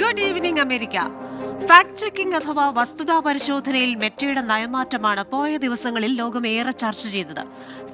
Good evening America fact checking അഥവാ വസ്തുതാ പരിശോധനയിൽ മെറ്റയുടെ നയമാറ്റമാണ് പോയ ദിവസങ്ങളിൽ ലോകം ഏറെ ചർച്ച ചെയ്തത്.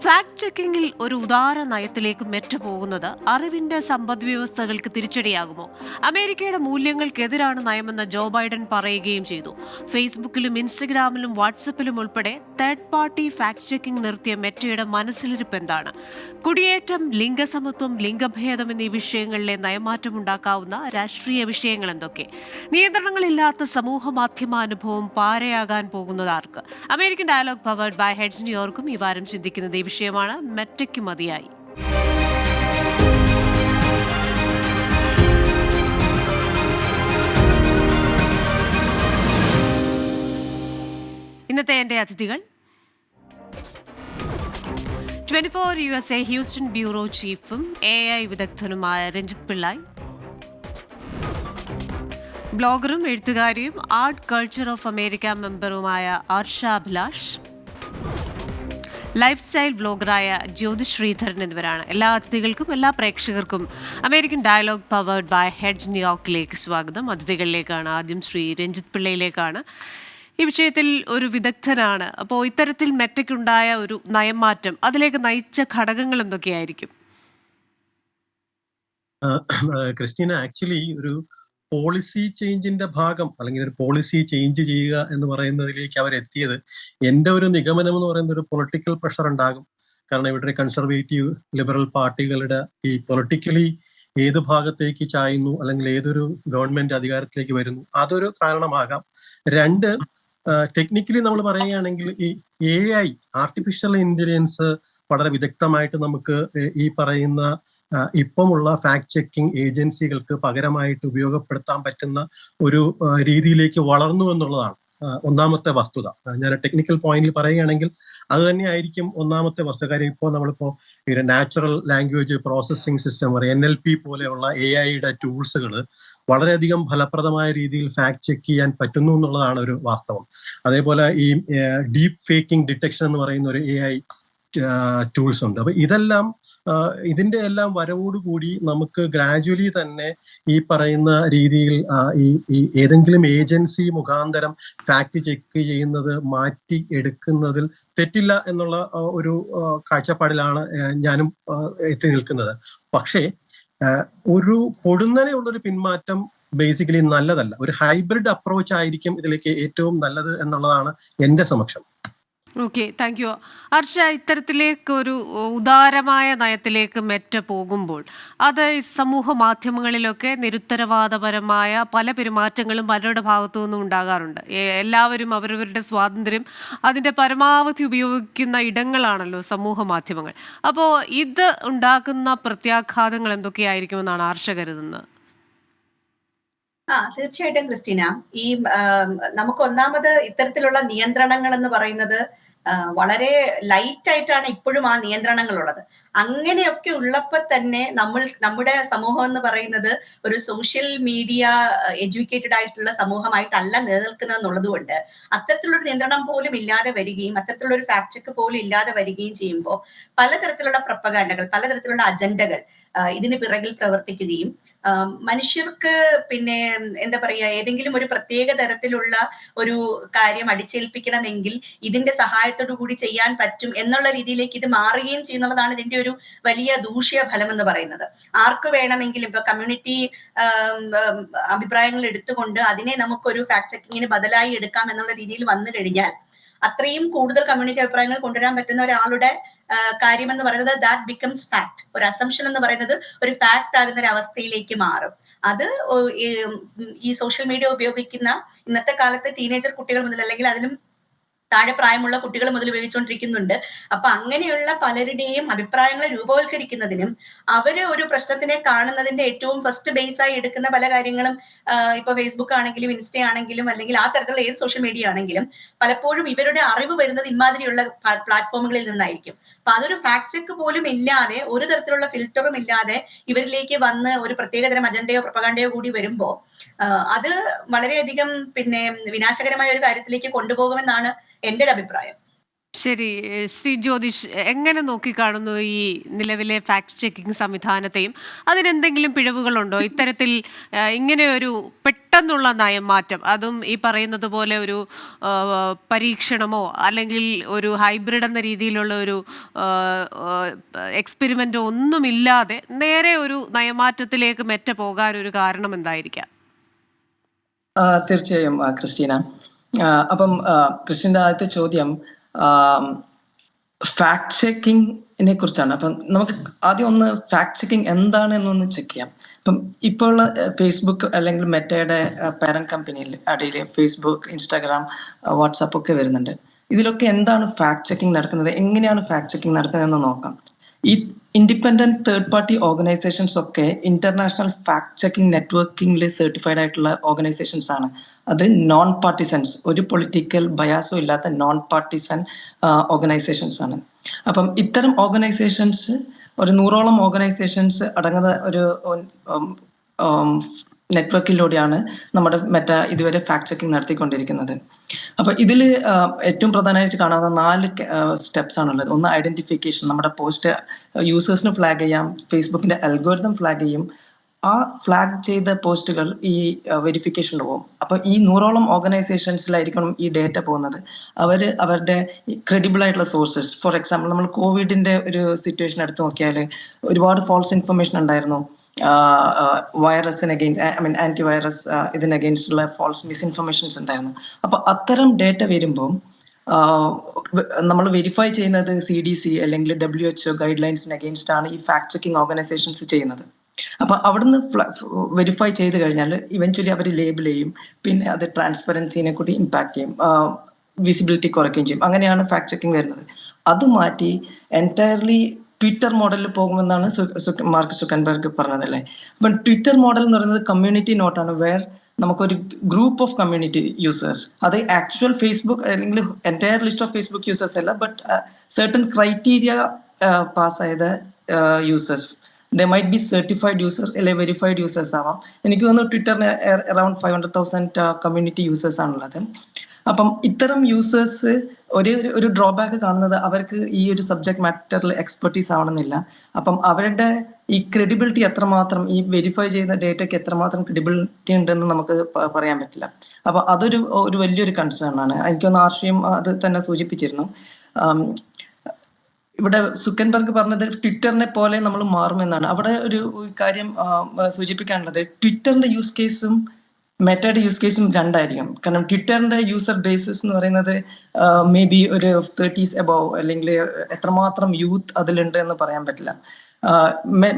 ഫാക്ട് ചെക്കിംഗിൽ ഒരു ഉദാര നയത്തിലേക്ക് മെറ്റ പോകുന്നത് അറിവിന്റെ സമ്പദ് വ്യവസ്ഥകൾക്ക് തിരിച്ചടിയാകുമോ? അമേരിക്കയുടെ മൂല്യങ്ങൾക്കെതിരാണ് നയമെന്ന് ജോ ബൈഡൻ പറയുകയും ചെയ്തു. ഫേസ്ബുക്കിലും ഇൻസ്റ്റഗ്രാമിലും വാട്സപ്പിലും ഉൾപ്പെടെ തേർഡ് പാർട്ടി ഫാക്ട് ചെക്കിംഗ് നിർത്തിയ മെറ്റയുടെ മനസ്സിലിരിപ്പ് എന്താണ്? കുടിയേറ്റം ലിംഗസമത്വം ലിംഗഭേദം എന്നീ വിഷയങ്ങളിലെ നയമാറ്റമുണ്ടാക്കാവുന്ന രാഷ്ട്രീയ വിഷയങ്ങൾ എന്തൊക്കെ? നിയന്ത്രണങ്ങളില്ലാത്ത സമൂഹ മാധ്യമ അനുഭവം പാരയാകാൻ പോകുന്നത് ആർക്ക്? American dialogue powered by heads ന്യൂയോർക്കും ഈ വാരം ചിന്തിക്കുന്നത് ഈ വിഷയമാണ്. മെറ്റയ്ക്ക് മതിയായി. ഇന്നത്തെ എന്റെ അതിഥികൾ. Twenty four U S A Houston bureau ചീഫും A I വിദഗ്ധനുമായ രഞ്ജിത് പിള്ളായ്. ബ്ലോഗറും എഴുത്തുകാരിയും ആർട്ട് കൾച്ചർ ഓഫ് അമേരിക്ക മെമ്പറുമായ ആർഷ അഭിലാഷ് ലൈഫ് സ്റ്റൈൽ വ്ലോഗറായ ജ്യോതി ശ്രീധരൻ എന്നിവരാണ്. എല്ലാ അതിഥികൾക്കും എല്ലാ പ്രേക്ഷകർക്കും American dialogue powered by head ന്യൂയോർക്കിലേക്ക് സ്വാഗതം. അതിഥികളിലേക്കാണ് ആദ്യം ശ്രീ രഞ്ജിത് പിള്ളയിലേക്കാണ്. ഈ വിഷയത്തിൽ ഒരു വിദഗ്ധനാണ്. അപ്പോൾ ഇത്തരത്തിൽ മെറ്റയ്ക്കുണ്ടായ ഒരു നയംമാറ്റം അതിലേക്ക് നയിച്ച ഘടകങ്ങൾ എന്തൊക്കെയായിരിക്കും? ക്രിസ്റ്റീന ആക്ച്വലി ഒരു പോളിസി ചേഞ്ചിന്റെ ഭാഗം അല്ലെങ്കിൽ ഒരു പോളിസി ചേഞ്ച് ചെയ്യുക എന്ന് പറയുന്നതിലേക്ക് അവരെത്തിയത് എന്റെ ഒരു നിഗമനം എന്ന് പറയുന്ന ഒരു പൊളിറ്റിക്കൽ പ്രഷർ ഉണ്ടാകും. കാരണം ഇവിടെ കൺസർവേറ്റീവ് ലിബറൽ പാർട്ടികളുടെ ഈ പൊളിറ്റിക്കലി ഏത് ഭാഗത്തേക്ക് ചായുന്നു അല്ലെങ്കിൽ ഏതൊരു ഗവൺമെന്റ് അധികാരത്തിലേക്ക് വരുന്നു അതൊരു കാരണമാകാം. രണ്ട് ടെക്നിക്കലി നമ്മൾ പറയുകയാണെങ്കിൽ ഈ എ ഐ ആർട്ടിഫിഷ്യൽ ഇന്റലിജൻസ് വളരെ വിദഗ്ധമായിട്ട് നമുക്ക് ഈ പറയുന്ന ഇപ്പമുള്ള ഫാക്ട് ചെക്കിംഗ് ഏജൻസികൾക്ക് പകരമായിട്ട് ഉപയോഗപ്പെടുത്താൻ പറ്റുന്ന ഒരു രീതിയിലേക്ക് വളർന്നു എന്നുള്ളതാണ് ഒന്നാമത്തെ വസ്തുത. ഞാൻ ടെക്നിക്കൽ പോയിന്റിൽ പറയുകയാണെങ്കിൽ അത് തന്നെയായിരിക്കും ഒന്നാമത്തെ വസ്തുത. കാര്യം ഇപ്പോൾ നമ്മളിപ്പോൾ natural language processing system N L P പോലെയുള്ള എ ഐയുടെ ടൂൾസുകൾ വളരെയധികം ഫലപ്രദമായ രീതിയിൽ ഫാക്ട് ചെക്ക് ചെയ്യാൻ പറ്റുന്നു എന്നുള്ളതാണ് ഒരു വാസ്തവം. അതേപോലെ ഈ ഡീപ് ഫേക്കിംഗ് ഡിറ്റക്ഷൻ എന്ന് പറയുന്ന ഒരു എ ഐ ടൂൾസ് ഉണ്ട്. അപ്പൊ ഇതെല്ലാം ഇതിന്റെ എല്ലാം വരവോടുകൂടി നമുക്ക് ഗ്രാജുവലി തന്നെ ഈ പറയുന്ന രീതിയിൽ ഈ ഏതെങ്കിലും ഏജൻസി മുഖാന്തരം ഫാക്ട് ചെക്ക് ചെയ്യുന്നത് മാറ്റി എടുക്കുന്നതിൽ തെറ്റില്ല എന്നുള്ള ഒരു കാഴ്ചപ്പാടിലാണ് ഞാനും എത്തി നിൽക്കുന്നത്. പക്ഷേ ഒരു പൊടുന്നനെയുള്ളൊരു പിന്മാറ്റം ബേസിക്കലി നല്ലതല്ല. ഒരു ഹൈബ്രിഡ് അപ്രോച്ച് ആയിരിക്കും ഇതിലേക്ക് ഏറ്റവും നല്ലത് എന്നുള്ളതാണ് എന്റെ സമക്ഷം. ഓക്കെ താങ്ക് യു ഹർഷ ഇത്തരത്തിലേക്ക് ഒരു ഉദാരമായ നയത്തിലേക്ക് മെറ്റ പോകുമ്പോൾ അത് സമൂഹ മാധ്യമങ്ങളിലൊക്കെ നിരുത്തരവാദപരമായ പല പെരുമാറ്റങ്ങളും പലരുടെ ഭാഗത്തു നിന്നും ഉണ്ടാകാറുണ്ട്. എല്ലാവരും അവരവരുടെ സ്വാതന്ത്ര്യം അതിന്റെ പരമാവധി ഉപയോഗിക്കുന്ന ഇടങ്ങളാണല്ലോ സമൂഹ മാധ്യമങ്ങൾ. അപ്പോൾ ഇത് ഉണ്ടാക്കുന്ന പ്രത്യാഘാതങ്ങൾ എന്തൊക്കെയായിരിക്കുമെന്നാണ് ഹർഷ കരുതുന്നത്? ആ തീർച്ചയായിട്ടും ക്രിസ്റ്റീന. ഈ നമുക്ക് ഒന്നാമത് ഇത്തരത്തിലുള്ള നിയന്ത്രണങ്ങൾ എന്ന് പറയുന്നത് വളരെ ലൈറ്റ് ആയിട്ടാണ് ഇപ്പോഴും ആ നിയന്ത്രണങ്ങൾ ഉള്ളത് അങ്ങനെയൊക്കെ ഉള്ളപ്പോൾ തന്നെ നമ്മൾ നമ്മുടെ സമൂഹം എന്ന് പറയുന്നത് ഒരു സോഷ്യൽ മീഡിയ എഡ്യൂക്കേറ്റഡ് ആയിട്ടുള്ള സമൂഹമായിട്ടല്ല നിലനിൽക്കുന്നത് എന്നുള്ളത് കൊണ്ട് അത്തരത്തിലുള്ള നിയന്ത്രണം പോലും ഇല്ലാതെ വരികയും അത്തരത്തിലുള്ള ഒരു ഫാക്ട് പോലും ഇല്ലാതെ വരികയും ചെയ്യുമ്പോൾ പലതരത്തിലുള്ള പ്രപ്പകാണ്ടകൾ പലതരത്തിലുള്ള അജണ്ടകൾ ഇതിന് പിറകിൽ പ്രവർത്തിക്കുകയും മനുഷ്യർക്ക് പിന്നെ എന്താ പറയുക ഏതെങ്കിലും ഒരു പ്രത്യേക തരത്തിലുള്ള ഒരു കാര്യം അടിച്ചേൽപ്പിക്കണമെങ്കിൽ ഇതിന്റെ സഹായത്തോടു കൂടി ചെയ്യാൻ പറ്റും എന്നുള്ള രീതിയിലേക്ക് ഇത് മാറുകയും ചെയ്യുന്നുള്ളതാണ് ഇതിന്റെ ഒരു വലിയ ദൂഷ്യ ഫലം എന്ന് പറയുന്നത്. ആർക്ക് വേണമെങ്കിലും ഇപ്പൊ കമ്മ്യൂണിറ്റി അഭിപ്രായങ്ങൾ എടുത്തുകൊണ്ട് അതിനെ നമുക്കൊരു ഫാക്ട് ചെക്കിങ്ങിന് ബദലായി എടുക്കാം എന്നുള്ള രീതിയിൽ വന്നു കഴിഞ്ഞാൽ അത്രയും കൂടുതൽ കമ്മ്യൂണിറ്റി അഭിപ്രായങ്ങൾ കൊണ്ടുവരാൻ പറ്റുന്ന ഒരാളുടെ കാര്യം എന്ന് പറയുന്നത് ദാറ്റ് ബിക്കംസ് ഫാക്ട് ഒരു അസംഷൻ എന്ന് പറയുന്നത് ഒരു ഫാക്ട് ആകുന്ന ഒരു അവസ്ഥയിലേക്ക് മാറും. അത് ഈ സോഷ്യൽ മീഡിയ ഉപയോഗിക്കുന്ന ഇന്നത്തെ കാലത്ത് ടീനേജർ കുട്ടികൾ മുതൽ അല്ലെങ്കിൽ അതിലും താഴെ പ്രായമുള്ള കുട്ടികൾ മുതൽ ഉപയോഗിച്ചുകൊണ്ടിരിക്കുന്നുണ്ട്. അപ്പൊ അങ്ങനെയുള്ള പലരുടെയും അഭിപ്രായങ്ങളെ രൂപവൽക്കരിക്കുന്നതിനും അവർ ഒരു പ്രശ്നത്തിനെ കാണുന്നതിന്റെ ഏറ്റവും ഫസ്റ്റ് ബേസ് ആയി എടുക്കുന്ന പല കാര്യങ്ങളും ഇപ്പൊ ഫേസ്ബുക്ക് ആണെങ്കിലും ഇൻസ്റ്റ ആണെങ്കിലും അല്ലെങ്കിൽ ആ തരത്തിലുള്ള ഏത് സോഷ്യൽ മീഡിയ ആണെങ്കിലും പലപ്പോഴും ഇവരുടെ അറിവ് വരുന്നത് ഇമാതിരിയുള്ള പ്ലാറ്റ്ഫോമുകളിൽ നിന്നായിരിക്കും. അപ്പൊ അതൊരു ഫാക്ട് ചെക്ക് പോലും ഇല്ലാതെ ഒരു തരത്തിലുള്ള ഫിൽറ്ററും ഇല്ലാതെ ഇവരിലേക്ക് വന്ന് ഒരു പ്രത്യേകതരം അജണ്ടയോ പ്രപകണ്ടയോ കൂടി വരുമ്പോ അത് വളരെയധികം പിന്നെ വിനാശകരമായ ഒരു കാര്യത്തിലേക്ക് കൊണ്ടുപോകുമെന്നാണ് എന്റെ ഒരു അഭിപ്രായം ശരി ശ്രീ ജ്യോതിഷ് എങ്ങനെ നോക്കിക്കാണുന്നു ഈ നിലവിലെ ഫാക്ട് ചെക്കിംഗ് സംവിധാനത്തെയും? അതിനെന്തെങ്കിലും പിഴവുകളുണ്ടോ? ഇത്തരത്തിൽ ഇങ്ങനെ ഒരു പെട്ടെന്നുള്ള നയമാറ്റം അതും ഈ പറയുന്നത് പോലെ ഒരു പരീക്ഷണമോ അല്ലെങ്കിൽ ഒരു ഹൈബ്രിഡ് എന്ന രീതിയിലുള്ള ഒരു എക്സ്പെരിമെന്റോ ഒന്നുമില്ലാതെ നേരെ ഒരു നയമാറ്റത്തിലേക്ക് മെറ്റ പോകാൻ ഒരു കാരണം എന്തായിരിക്കാം? തീർച്ചയായും ക്രിസ്റ്റീന. അപ്പം കൃഷ്ണന്റെ ആദ്യത്തെ ചോദ്യം ഫാക്ട് ചെക്കിങ്ങിനെ കുറിച്ചാണ്. അപ്പം നമുക്ക് ആദ്യം ഒന്ന് ഫാക്ട് ചെക്കിംഗ് എന്താണ് എന്നൊന്ന് ചെക്ക് ചെയ്യാം അപ്പം ഇപ്പോൾ ഫേസ്ബുക്ക് അല്ലെങ്കിൽ മെറ്റയുടെ പാരന്റ് കമ്പനിയിൽ അടിയിൽ ഫേസ്ബുക്ക് ഇൻസ്റ്റാഗ്രാം വാട്സാപ്പ് ഒക്കെ വരുന്നുണ്ട്. ഇതിലൊക്കെ എന്താണ് ഫാക്ട് ചെക്കിംഗ് നടക്കുന്നത്? എങ്ങനെയാണ് ഫാക്ട് ചെക്കിംഗ് നടക്കുന്നത് എന്ന് നോക്കാം. ഈ ഇൻഡിപെൻഡന്റ് തേർഡ് പാർട്ടി ഓർഗനൈസേഷൻസ് ഒക്കെ ഇന്റർനാഷണൽ ഫാക്ട് ചെക്കിംഗ് നെറ്റ്വർക്കിംഗിൽ സർട്ടിഫൈഡ് ആയിട്ടുള്ള ഓർഗനൈസേഷൻസ് ആണ്. അത് നോൺ പാർട്ടിസൻസ് ഒരു പൊളിറ്റിക്കൽ ബയാസോ ഇല്ലാത്ത നോൺ പാർട്ടിസൺ ഓർഗനൈസേഷൻസ് ആണ്. അപ്പം ഇത്തരം ഓർഗനൈസേഷൻസ് ഒരു നൂറോളം ഓർഗനൈസേഷൻസ് അടങ്ങുന്ന ഒരു നെറ്റ്വർക്കിലൂടെയാണ് നമ്മുടെ മെറ്റ ഇതുവരെ ഫാക്ട് ചെക്കിംഗ് നടത്തിക്കൊണ്ടിരിക്കുന്നത്. അപ്പൊ ഇതിൽ ഏറ്റവും പ്രധാനമായിട്ട് കാണാവുന്ന നാല് സ്റ്റെപ്സ് ആണുള്ളത്. ഒന്ന് ഐഡന്റിഫിക്കേഷൻ നമ്മുടെ പോസ്റ്റ് യൂസേഴ്സിന് ഫ്ലാഗ് ചെയ്യാം ഫേസ്ബുക്കിന്റെ അൽഗോരിതം ഫ്ലാഗ് ചെയ്യും. ആ ഫ്ലാഗ് ചെയ്ത പോസ്റ്റുകൾ ഈ വെരിഫിക്കേഷനിൽ പോകും. അപ്പൊ ഈ നൂറോളം ഓർഗനൈസേഷൻസിലായിരിക്കണം ഈ ഡേറ്റ പോകുന്നത്. അവർ അവരുടെ ക്രെഡിബിൾ ആയിട്ടുള്ള സോഴ്സസ് ഫോർ എക്സാമ്പിൾ നമ്മൾ കോവിഡിന്റെ ഒരു സിറ്റുവേഷൻ എടുത്തു നോക്കിയാൽ ഒരുപാട് ഫോൾസ് ഇൻഫർമേഷൻ ഉണ്ടായിരുന്നു. വൈറസിന് against I mean anti virus ഇതിന് അഗെയിൻസ്റ്റുള്ള ഫോൾസ് മിസ്ഇൻഫർമേഷൻസ് ഉണ്ടായിരുന്നു. അപ്പൊ അത്തരം ഡേറ്റ വരുമ്പോൾ നമ്മൾ വെരിഫൈ ചെയ്യുന്നത് സി ഡി സി അല്ലെങ്കിൽ ഡബ്ല്യു എച്ച് ഗൈഡ് ലൈൻസിന് അഗെയിൻസ്റ്റ് ആണ് ഈ ഫാക്ട് ചെക്കിംഗ് ഓർഗനൈസേഷൻസ് ചെയ്യുന്നത്. അപ്പൊ അവിടുന്ന് വെരിഫൈ ചെയ്ത് കഴിഞ്ഞാൽ ഇവൻച്വലി അവർ ലേബിൾ ചെയ്യും പിന്നെ അത് ട്രാൻസ്പെറൻസിനെ കൂടി ഇമ്പാക്ട് ചെയ്യും വിസിബിലിറ്റി കുറയ്ക്കുകയും ചെയ്യും. അങ്ങനെയാണ് ഫാക്ട് ചെക്കിംഗ് വരുന്നത്. അത് മാറ്റി എന്റയർലി ട്വിറ്റർ മോഡലിൽ പോകുമെന്നാണ് മാർക്ക് സുക്കൻബർഗ് പറഞ്ഞതല്ലേ? അപ്പം ട്വിറ്റർ മോഡൽ എന്ന് പറയുന്നത് കമ്മ്യൂണിറ്റി നോട്ടാണ് വേർ നമുക്കൊരു ഗ്രൂപ്പ് ഓഫ് കമ്മ്യൂണിറ്റി യൂസേഴ്സ് അത് ആക്ച്വൽ ഫേസ്ബുക്ക് അല്ലെങ്കിൽ entire list of Facebook users അല്ല ബട്ട് സെർട്ടൺ ക്രൈറ്റീരിയ പാസ് ആയത് users the might be certified user അല്ലെ വെരിഫൈഡ് യൂസേഴ്സ് ആവാം. എനിക്ക് തോന്നുന്നു ട്വിറ്ററിന് around five hundred thousand community users ആണുള്ളത്. അപ്പം ഇത്തരം യൂസേഴ്സ് ഒരേ ഒരു ഒരു ഡ്രോബാക്ക് കാണുന്നത് അവർക്ക് ഈ ഒരു സബ്ജക്ട് മാറ്ററിൽ എക്സ്പെർട്ടീസ് ആവണമെന്നില്ല. അപ്പം അവരുടെ ഈ ക്രെഡിബിലിറ്റി എത്രമാത്രം ഈ വെരിഫൈ ചെയ്യുന്ന ഡേറ്റയ്ക്ക് എത്രമാത്രം ക്രെഡിബിലിറ്റി ഉണ്ടെന്ന് നമുക്ക് പറയാൻ പറ്റില്ല. അപ്പൊ അതൊരു ഒരു വലിയൊരു കൺസേൺ ആണ്. എനിക്കൊന്ന് ആർഷയും അത് തന്നെ സൂചിപ്പിച്ചിരുന്നു. ഇവിടെ സുക്കൻബർഗ് പറഞ്ഞത് ട്വിറ്ററിനെ പോലെ നമ്മൾ മാറുമെന്നാണ്. അവിടെ ഒരു കാര്യം സൂചിപ്പിക്കാനുള്ളത്. ട്വിറ്ററിന്റെ യൂസ് കേസും മെറ്റയുടെ യൂസ് കേസും രണ്ടായിരിക്കും. കാരണം ട്വിറ്ററിന്റെ യൂസർ ബേസിസ് എന്ന് പറയുന്നത് മേ ബി ഒരു തേർട്ടീസ് എബോവ് അല്ലെങ്കിൽ എത്രമാത്രം യൂത്ത് അതിലുണ്ട് എന്ന് പറയാൻ പറ്റില്ല.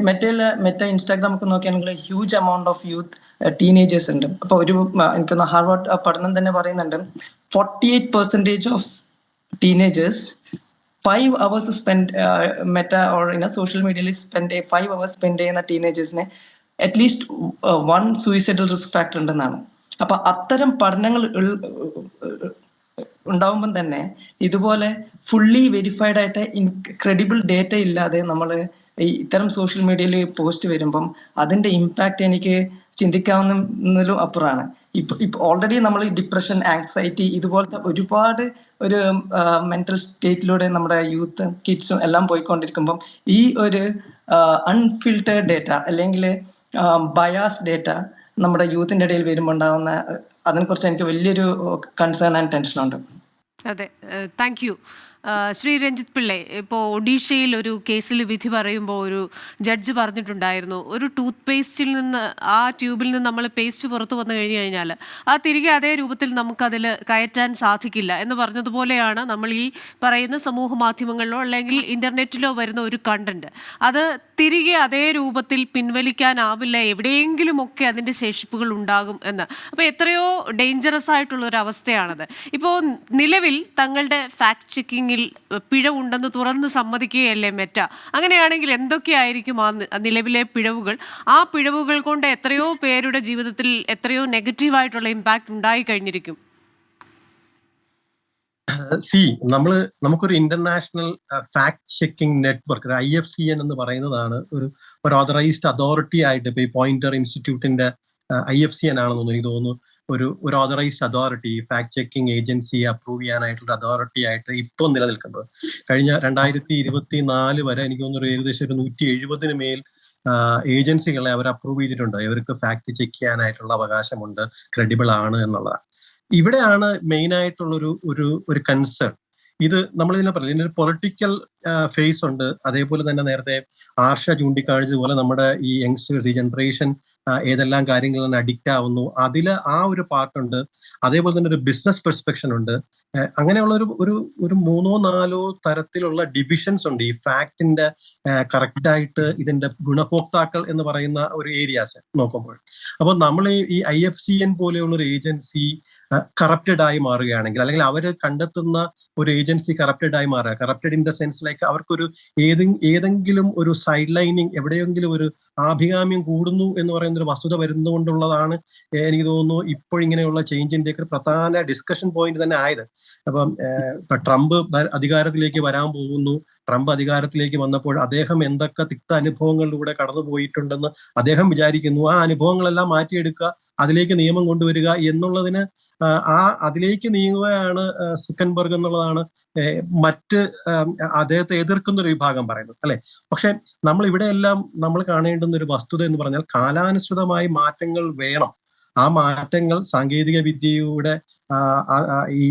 മെറ്റയിൽ മെറ്റ ഇൻസ്റ്റാഗ്രാം ഒക്കെ നോക്കുകയാണെങ്കിൽ huge amount of youth teenagers ഉണ്ട്. അപ്പൊ ഒരു എനിക്കൊന്ന് ഹാർവാർഡ് പഠനം തന്നെ പറയുന്നുണ്ട്. Forty eight percentage of teenagers five hours spend Meta or ഇന്ന സോഷ്യൽ മീഡിയയിൽ സ്പെൻഡ് ഫൈവ് അവേഴ്സ് സ്പെൻഡ് ചെയ്യുന്ന ടീനേജേഴ്സിനെ at least one suicidal risk factor ഉണ്ടെന്നാണ്. അപ്പൊ അത്തരം പഠനങ്ങൾ ഉണ്ടാവുമ്പം തന്നെ ഇതുപോലെ ഫുള്ളി വെരിഫൈഡ് ആയിട്ട് ക്രെഡിബിൾ ഡേറ്റ ഇല്ലാതെ നമ്മൾ ഇത്തരം സോഷ്യൽ മീഡിയയിൽ പോസ്റ്റ് വരുമ്പം അതിന്റെ ഇമ്പാക്റ്റ് എനിക്ക് ചിന്തിക്കാവുന്നതിലും അപ്പുറമാണ് ഇപ്പൊ ഇപ്പൊ ഓൾറെഡി നമ്മൾ ഡിപ്രഷൻ ആങ്സൈറ്റി ഇതുപോലത്തെ ഒരുപാട് ഒരു മെന്റൽ സ്റ്റേറ്റിലൂടെ നമ്മുടെ യൂത്ത് കിഡ്സും എല്ലാം പോയിക്കൊണ്ടിരിക്കുമ്പം ഈ ഒരു അൺഫിൽട്ടേഡ് ഡേറ്റ അല്ലെങ്കിൽ ബയാസ് ഡേറ്റ നമ്മുടെ യൂത്തിന്റെ ഇടയിൽ വരുമ്പോൾ ഉണ്ടാകുന്ന അതിനെക്കുറിച്ച് എനിക്ക് വലിയൊരു കൺസേൺ ആൻഡ് ടെൻഷൻ ഉണ്ട്. അതെ താങ്ക് യു ശ്രീ രഞ്ജിത് പിള്ളെ ഇപ്പോൾ ഒഡീഷയിൽ ഒരു കേസിൽ വിധി പറയുമ്പോൾ ഒരു ജഡ്ജ് പറഞ്ഞിട്ടുണ്ടായിരുന്നു ഒരു ടൂത്ത് പേസ്റ്റിൽ നിന്ന് ആ ട്യൂബിൽ നിന്ന് നമ്മൾ പേസ്റ്റ് പുറത്തു വന്നു കഴിഞ്ഞു കഴിഞ്ഞാൽ ആ തിരികെ അതേ രൂപത്തിൽ നമുക്കതിൽ കയറ്റാൻ സാധിക്കില്ല എന്ന് പറഞ്ഞതുപോലെയാണ് നമ്മൾ ഈ പറയുന്ന സമൂഹ മാധ്യമങ്ങളിലോ അല്ലെങ്കിൽ ഇന്റർനെറ്റിലോ വരുന്ന ഒരു കണ്ടന്റ്. അത് തിരികെ അതേ രൂപത്തിൽ പിൻവലിക്കാനാവില്ല എവിടെയെങ്കിലുമൊക്കെ അതിന്റെ ശേഷിപ്പുകൾ ഉണ്ടാകും എന്ന്. അപ്പോൾ എത്രയോ ഡേഞ്ചറസ് ആയിട്ടുള്ള ഒരു അവസ്ഥയാണത് ഇപ്പോൾ നിലവിൽ തങ്ങളുടെ ഫാക്ട് ചെക്കിങ്ങിൽ പിഴവുണ്ടെന്ന് തുറന്ന് സമ്മതിക്കുകയല്ലേ മെറ്റ? അങ്ങനെയാണെങ്കിൽ എന്തൊക്കെയായിരിക്കും ആ നിലവിലെ പിഴവുകൾ? ആ പിഴവുകൾ കൊണ്ട് എത്രയോ പേരുടെ ജീവിതത്തിൽ എത്രയോ നെഗറ്റീവായിട്ടുള്ള ഇമ്പാക്ട് ഉണ്ടായി കഴിഞ്ഞിരിക്കും. സി നമ്മൾ നമുക്കൊരു international fact checking network I F C N എന്ന് പറയുന്നതാണ് ഒരു ഒരു ഓതറൈസ്ഡ് അതോറിറ്റി ആയിട്ട് ഇപ്പൊ ഈ പോയിന്റർ ഇൻസ്റ്റിറ്റ്യൂട്ടിന്റെ ഐ എഫ് സി എൻ ആണെന്ന് എനിക്ക് തോന്നുന്നു. ഒരു ഒരു authorised authority fact checking agency approve ചെയ്യാനായിട്ടുള്ള അതോറിറ്റി ആയിട്ട് ഇപ്പോൾ നിലനിൽക്കുന്നത്. കഴിഞ്ഞ രണ്ടായിരത്തി ഇരുപത്തി നാല് വരെ എനിക്ക് തോന്നുന്നു ഏകദേശം ഒരു നൂറ്റി എഴുപതിന് മേൽ ഏജൻസികളെ അവർ അപ്രൂവ് ചെയ്തിട്ടുണ്ട്. ഇവർക്ക് ഫാക്ട് ചെക്ക് ചെയ്യാനായിട്ടുള്ള അവകാശമുണ്ട് ക്രെഡിബിൾ ആണ് എന്നുള്ളതാണ്. ഇവിടെയാണ് മെയിൻ ആയിട്ടുള്ള ഒരു ഒരു ഒരു കൺസേൺ ഇത് നമ്മൾ ഇതിനെ പറയുന്നത് ഇതിനൊരു പൊളിറ്റിക്കൽ ഫേസ് ഉണ്ട്. അതേപോലെ തന്നെ നേരത്തെ ആർഷ ചൂണ്ടിക്കാണിച്ചതുപോലെ നമ്മുടെ ഈ യങ്സ്റ്റേഴ്സ് ഈ ജനറേഷൻ ഏതെല്ലാം കാര്യങ്ങളാണ് അഡിക്റ്റ് ആവുന്നു. അതിൽ ആ ഒരു പാർട്ടുണ്ട് അതേപോലെ തന്നെ ഒരു ബിസിനസ് പെർസ്പെക്ഷൻ ഉണ്ട്. അങ്ങനെയുള്ള ഒരു ഒരു ഒരു മൂന്നോ നാലോ തരത്തിലുള്ള ഡിവിഷൻസ് ഉണ്ട് ഈ ഫാക്ടിന്റെ കറക്റ്റ് ആയിട്ട് ഇതിന്റെ ഗുണഭോക്താക്കൾ എന്ന് പറയുന്ന ഒരു ഏരിയാസ് നോക്കുമ്പോൾ. അപ്പോൾ നമ്മൾ ഈ ഐ എഫ് സി എൻ പോലെയുള്ള ഒരു ഏജൻസി കറപ്റ്റഡ് ആയി മാറുകയാണെങ്കിൽ അല്ലെങ്കിൽ അവർ കണ്ടെത്തുന്ന ഒരു ഏജൻസി കറപ്റ്റഡ് ആയി മാറുക. Corrupted in the sense like അവർക്കൊരു ഏതെ ഏതെങ്കിലും ഒരു സൈഡ് ലൈനിങ് എവിടെയെങ്കിലും ഒരു ആഭികാമ്യം കൂടുന്നു എന്ന് പറയുന്ന ഒരു വസ്തുത വരുന്നതുകൊണ്ടുള്ളതാണ് എനിക്ക് തോന്നുന്നു ഇപ്പോഴിങ്ങനെയുള്ള ചേഞ്ചിന്റെ ഒക്കെ പ്രധാന ഡിസ്കഷൻ പോയിന്റ് തന്നെ ആയത്. അപ്പം ട്രംപ് അധികാരത്തിലേക്ക് വരാൻ പോകുന്നു. ട്രംപ് അധികാരത്തിലേക്ക് വന്നപ്പോൾ അദ്ദേഹം എന്തൊക്കെ തിക്ത അനുഭവങ്ങളിലൂടെ കടന്നു പോയിട്ടുണ്ടെന്ന് അദ്ദേഹം വിചാരിക്കുന്നു. ആ അനുഭവങ്ങളെല്ലാം മാറ്റിയെടുക്കുക അതിലേക്ക് നിയമം കൊണ്ടുവരിക എന്നുള്ളതിന് ആ, അതിലേക്ക് നീങ്ങുകയാണ് സുക്കൻബർഗ് എന്നുള്ളതാണ് മറ്റ് അദ്ദേഹത്തെ എതിർക്കുന്ന ഒരു വിഭാഗം പറയുന്നത് അല്ലെ? പക്ഷെ നമ്മൾ ഇവിടെയെല്ലാം നമ്മൾ കാണേണ്ടുന്ന ഒരു വസ്തുത എന്ന് പറഞ്ഞാൽ കാലാനുസൃതമായി മാറ്റങ്ങൾ വേണം. ആ മാറ്റങ്ങൾ സാങ്കേതിക വിദ്യയുടെ ഈ